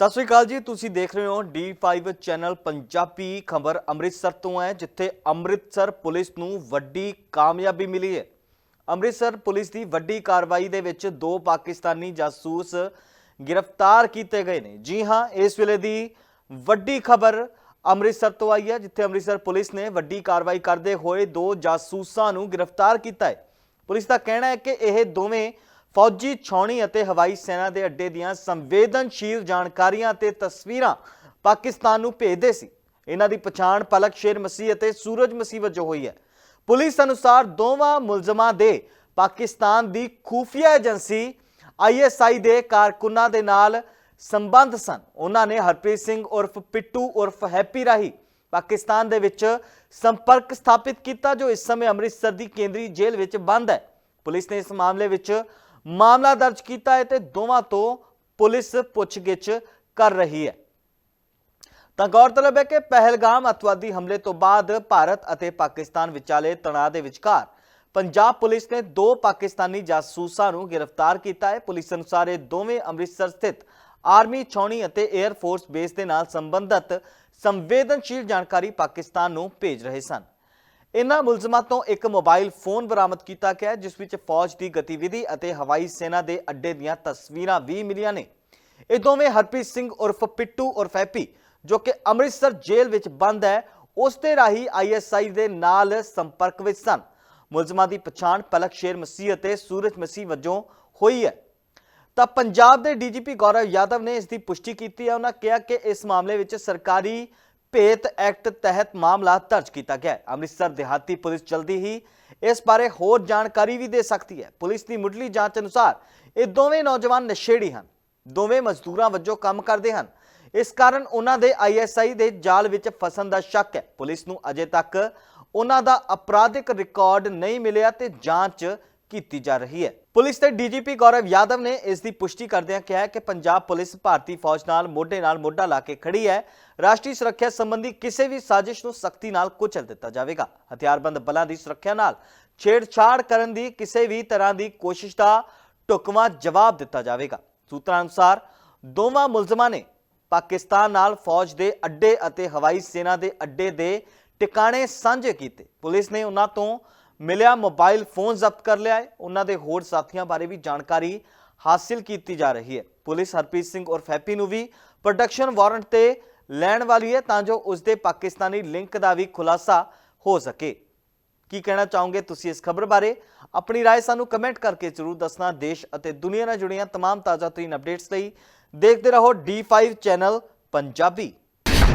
ਸਤਿ ਸ਼੍ਰੀ ਅਕਾਲ ਜੀ, ਤੁਸੀਂ ਦੇਖ ਰਹੇ ਹੋ D5 ਚੈਨਲ ਪੰਜਾਬੀ, ਖਬਰ ਅੰਮ੍ਰਿਤਸਰ ਤੋਂ ਹੈ, ਜਿੱਥੇ ਅੰਮ੍ਰਿਤਸਰ ਪੁਲਿਸ ਨੂੰ ਵੱਡੀ ਕਾਮਯਾਬੀ ਮਿਲੀ ਹੈ। ਅੰਮ੍ਰਿਤਸਰ ਪੁਲਿਸ ਦੀ ਵੱਡੀ ਕਾਰਵਾਈ ਦੇ ਵਿੱਚ ਦੋ ਪਾਕਿਸਤਾਨੀ ਜਾਸੂਸ ਗ੍ਰਿਫਤਾਰ ਕੀਤੇ ਗਏ ਨੇ। ਜੀ ਹਾਂ, ਇਸ ਵੇਲੇ ਦੀ ਵੱਡੀ ਖਬਰ ਅੰਮ੍ਰਿਤਸਰ ਤੋਂ ਆਈ ਹੈ, ਜਿੱਥੇ ਅੰਮ੍ਰਿਤਸਰ ਪੁਲਿਸ ਨੇ ਵੱਡੀ ਕਾਰਵਾਈ ਕਰਦੇ ਹੋਏ ਦੋ ਜਾਸੂਸਾਂ ਨੂੰ ਗ੍ਰਿਫਤਾਰ ਕੀਤਾ ਹੈ। ਪੁਲਿਸ ਦਾ ਕਹਿਣਾ ਹੈ ਕਿ ਇਹ ਦੋਵੇਂ ਫੌਜੀ, ਛਾਉਣੀ ਅਤੇ ਹਵਾਈ ਸੈਨਾ ਦੇ ਅੱਡੇ ਦੀਆਂ ਸੰਵੇਦਨਸ਼ੀਲ ਜਾਣਕਾਰੀਆਂ ਤੇ ਤਸਵੀਰਾਂ ਪਾਕਿਸਤਾਨ ਨੂੰ ਭੇਜਦੇ ਸੀ। ਇਹਨਾਂ ਦੀ ਪਛਾਣ ਪਲਕ ਸ਼ੇਰ ਮਸੀਹ ਅਤੇ ਸੂਰਜ ਮਸੀਹ ਵਜੋਂ ਹੋਈ ਹੈ। ਪੁਲਿਸ ਅਨੁਸਾਰ ਦੋਵਾਂ ਮੁਲਜ਼ਮਾਂ ਦੇ ਪਾਕਿਸਤਾਨ ਦੀ ਖੂਫੀਆ ਏਜੰਸੀ ਆਈਐਸਆਈ ਦੇ ਕਾਰਕੁਨਾਂ ਦੇ ਨਾਲ ਸੰਬੰਧ ਸਨ। ਉਹਨਾਂ ਨੇ ਹਰਪ੍ਰੀਤ ਸਿੰਘ ਉਰਫ ਪਿੱਟੂ ਉਰਫ ਹੈਪੀ ਰਾਹੀ ਪਾਕਿਸਤਾਨ ਦੇ ਵਿੱਚ ਸੰਪਰਕ ਸਥਾਪਿਤ ਕੀਤਾ, ਜੋ ਇਸ ਸਮੇਂ ਅੰਮ੍ਰਿਤਸਰ ਦੀ ਕੇਂਦਰੀ ਜੇਲ੍ਹ ਵਿੱਚ ਬੰਦ ਹੈ। ਪੁਲਿਸ ਨੇ ਇਸ ਮਾਮਲੇ ਵਿੱਚ ਮਾਮਲਾ ਦਰਜ ਕੀਤਾ ਹੈ ਤੇ ਦੋਵਾਂ ਤੋਂ ਪੁਲਿਸ ਪੁੱਛਗਿੱਛ ਕਰ ਰਹੀ ਹੈ। ਤਾਂ ਗੌਰਤਲਬ ਹੈ ਕਿ ਪਹਿਲਗਾਮ ਅਤਵਾਦੀ ਹਮਲੇ ਤੋਂ ਬਾਅਦ ਭਾਰਤ ਅਤੇ ਪਾਕਿਸਤਾਨ ਵਿਚਾਲੇ ਤਣਾਅ ਦੇ ਵਿਚਕਾਰ ਪੰਜਾਬ ਪੁਲਿਸ ਨੇ ਦੋ ਪਾਕਿਸਤਾਨੀ ਜਾਸੂਸਾਂ ਨੂੰ ਗ੍ਰਿਫਤਾਰ ਕੀਤਾ ਹੈ। ਪੁਲਿਸ ਅਨੁਸਾਰ ਇਹ ਦੋਵੇਂ ਅੰਮ੍ਰਿਤਸਰ ਸਥਿਤ ਆਰਮੀ, ਛਾਉਣੀ ਅਤੇ 에ਅਰ ਫੋਰਸ ਬੇਸ ਦੇ ਨਾਲ ਸੰਬੰਧਿਤ ਸੰਵੇਦਨਸ਼ੀਲ ਜਾਣਕਾਰੀ ਪਾਕਿਸਤਾਨ ਨੂੰ ਭੇਜ ਰਹੇ ਸਨ। ਇਨ੍ਹਾਂ ਮੁਲਜ਼ਮਾਂ ਤੋਂ ਇੱਕ ਮੋਬਾਈਲ ਫੋਨ ਬਰਾਮਦ ਕੀਤਾ ਗਿਆ ਜਿਸ ਵਿੱਚ ਫੌਜ ਦੀ ਗਤੀਵਿਧੀ ਅਤੇ ਹਵਾਈ ਸੈਨਾ ਦੇ ਅੱਡੇ ਦੀਆਂ ਤਸਵੀਰਾਂ ਵੀ ਮਿਲੀਆਂ ਨੇ। ਇਹ ਦੋਵੇਂ ਹਰਪ੍ਰੀਤ ਸਿੰਘ ਉਰਫ ਪਿੱਟੂ ਉਰਫ ਹੈਪੀ ਜੋ ਕਿ ਅੰਮ੍ਰਿਤਸਰ ਜੇਲ੍ਹ ਵਿੱਚ ਬੰਦ ਹੈ, ਉਸ ਦੇ ਰਾਹੀਂ ਆਈਐਸਆਈ ਦੇ ਨਾਲ ਸੰਪਰਕ ਵਿੱਚ ਸਨ। ਮੁਲਜ਼ਮਾਂ ਦੀ ਪਛਾਣ ਪਲਕ ਸ਼ੇਰ ਮਸੀਹ ਅਤੇ ਸੂਰਜ ਮਸੀਹ ਵਜੋਂ ਹੋਈ ਹੈ। ਤਾਂ ਪੰਜਾਬ ਦੇ ਡੀਜੀਪੀ ਗੌਰਵ ਯਾਦਵ ਨੇ ਇਸ ਦੀ ਪੁਸ਼ਟੀ ਕੀਤੀ ਹੈ। ਉਹਨਾਂ ਕਿਹਾ ਕਿ ਇਸ ਮਾਮਲੇ ਵਿੱਚ ਸਰਕਾਰੀ ਭੇਤ ਐਕਟ ਤਹਿਤ ਮਾਮਲਾ ਦਰਜ ਕੀਤਾ ਗਿਆ ਹੈ। ਅੰਮ੍ਰਿਤਸਰ ਦਿਹਾਤੀ ਪੁਲਿਸ ਜਲਦੀ ਹੀ ਇਸ ਬਾਰੇ ਹੋਰ ਜਾਣਕਾਰੀ ਵੀ ਦੇ ਸਕਦੀ ਹੈ। ਪੁਲਿਸ ਦੀ ਮੁੱਢਲੀ ਜਾਂਚ ਅਨੁਸਾਰ ਇਹ ਦੋਵੇਂ ਨੌਜਵਾਨ ਨਸ਼ੇੜੀ ਹਨ। ਦੋਵੇਂ ਮਜ਼ਦੂਰਾਂ ਵਜੋਂ ਕੰਮ ਕਰਦੇ ਹਨ। ਇਸ ਕਾਰਨ ਉਹਨਾਂ ਦੇ ਆਈਐਸਆਈ ਦੇ ਜਾਲ ਵਿੱਚ ਫਸਣ ਦਾ ਸ਼ੱਕ ਹੈ। ਪੁਲਿਸ ਨੂੰ ਅਜੇ ਤੱਕ ਉਹਨਾਂ ਦਾ ਅਪਰਾਧਿਕ ਰਿਕਾਰਡ ਨਹੀਂ ਮਿਲਿਆ ਤੇ ਜਾਂਚ ਕੀਤੀ ਜਾ ਰਹੀ ਹੈ। ਪੁਲਿਸ ਦੇ ਡੀਜੀਪੀ ਗੌਰਵ ਯਾਦਵ ਨੇ ਇਸ ਦੀ ਪੁਸ਼ਟੀ ਕਰਦਿਆਂ ਕਿਹਾ ਕਿ ਪੰਜਾਬ ਪੁਲਿਸ ਭਾਰਤੀ ਫੌਜ ਨਾਲ ਮੋਢੇ ਨਾਲ ਮੋਢਾ ਲਾ ਕੇ ਖੜੀ ਹੈ। ਰਾਸ਼ਟਰੀ ਸੁਰੱਖਿਆ ਸੰਬੰਧੀ ਕਿਸੇ ਵੀ ਸਾਜ਼ਿਸ਼ ਨੂੰ ਸਖਤੀ ਨਾਲ ਕੁਚਲ ਦਿੱਤਾ ਜਾਵੇਗਾ। ਹਥਿਆਰਬੰਦ ਬਲਾਂ ਦੀ ਸੁਰੱਖਿਆ ਨਾਲ ਛੇੜਛਾੜ ਕਰਨ ਦੀ ਕਿਸੇ ਵੀ ਤਰ੍ਹਾਂ ਦੀ ਕੋਸ਼ਿਸ਼ ਦਾ ਢੁਕਵਾਂ ਜਵਾਬ ਦਿੱਤਾ ਜਾਵੇਗਾ। ਸੂਤਰਾਂ ਅਨੁਸਾਰ ਦੋਵਾਂ ਮੁਲਜ਼ਮਾਂ ਨੇ ਪਾਕਿਸਤਾਨ ਨਾਲ ਫੌਜ ਦੇ ਅੱਡੇ ਅਤੇ ਹਵਾਈ ਸੈਨਾ ਦੇ ਅੱਡੇ ਦੇ ਟਿਕਾਣੇ ਸਾਂਝੇ ਕੀਤੇ। ਪੁਲਿਸ ਨੇ ਉਹਨਾਂ ਤੋਂ ਮਿਲਿਆ ਮੋਬਾਈਲ ਫੋਨ ਜ਼ਬਤ ਕਰ ਲਿਆ ਹੈ ਉਹਨਾਂ ਦੇ ਹੋਰ ਸਾਥੀਆਂ ਬਾਰੇ ਵੀ ਜਾਣਕਾਰੀ ਹਾਸਿਲ ਕੀਤੀ ਜਾ ਰਹੀ ਹੈ ਪੁਲਿਸ ਹਰਪ੍ਰੀਤ ਸਿੰਘ ਉਰਫ ਹੈਪੀ ਨੂੰ ਵੀ ਪ੍ਰੋਡਕਸ਼ਨ ਵਾਰੰਟ ਤੇ ਲੈਣ ਵਾਲੀ ਹੈ ਤਾਂ ਜੋ ਉਸ ਦੇ ਪਾਕਿਸਤਾਨੀ ਲਿੰਕ ਦਾ ਵੀ ਖੁਲਾਸਾ ਹੋ ਸਕੇ ਕੀ ਕਹਿਣਾ ਚਾਹੋਗੇ ਤੁਸੀਂ ਇਸ ਖਬਰ ਬਾਰੇ ਆਪਣੀ رائے ਸਾਨੂੰ ਕਮੈਂਟ ਕਰਕੇ ਜ਼ਰੂਰ ਦੱਸਣਾ ਦੇਸ਼ ਅਤੇ ਦੁਨੀਆ ਨਾਲ ਜੁੜੀਆਂ तमाम ਤਾਜ਼ਾ ਤਰੀਨ ਅਪਡੇਟਸ ਲਈ ਦੇਖਦੇ ਰਹੋ D5 ਚੈਨਲ ਪੰਜਾਬੀ